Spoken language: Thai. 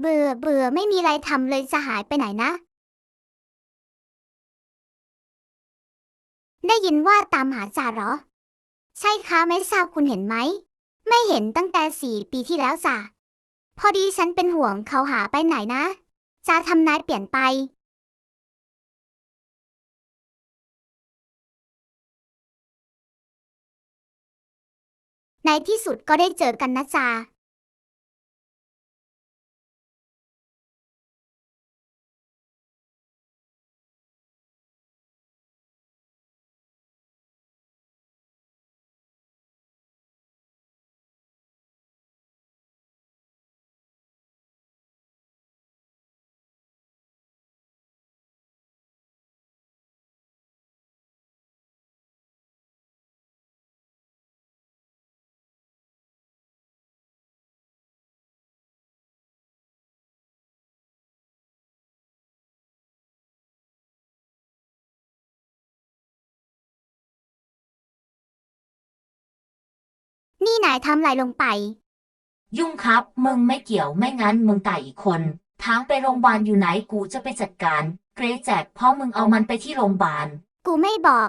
เบื่อเบื่อไม่มีอะไรทำเลยจะหายไปไหนนะ ได้ยินว่าตามหาจ่าเหรอ ใช่คะไม่ทราบคุณเห็นไหม ไม่เห็นตั้งแต่สี่ปีที่แล้วจ้ะพอดีฉันเป็นห่วงเขาหาไปไหนนะจ่าทำนายเปลี่ยนไปในที่สุดก็ได้เจอกันนะจ่า นี่นายทำอะไรลงไป ยุ่งครับ มึงไม่เกี่ยวไม่งั้นมึงตายอีกคนทางไปโรงพยาบาลอยู่ไหนกูจะไปจัดการ เกรแจกเพราะมึงเอามันไปที่โรงพยาบาล กูไม่บอก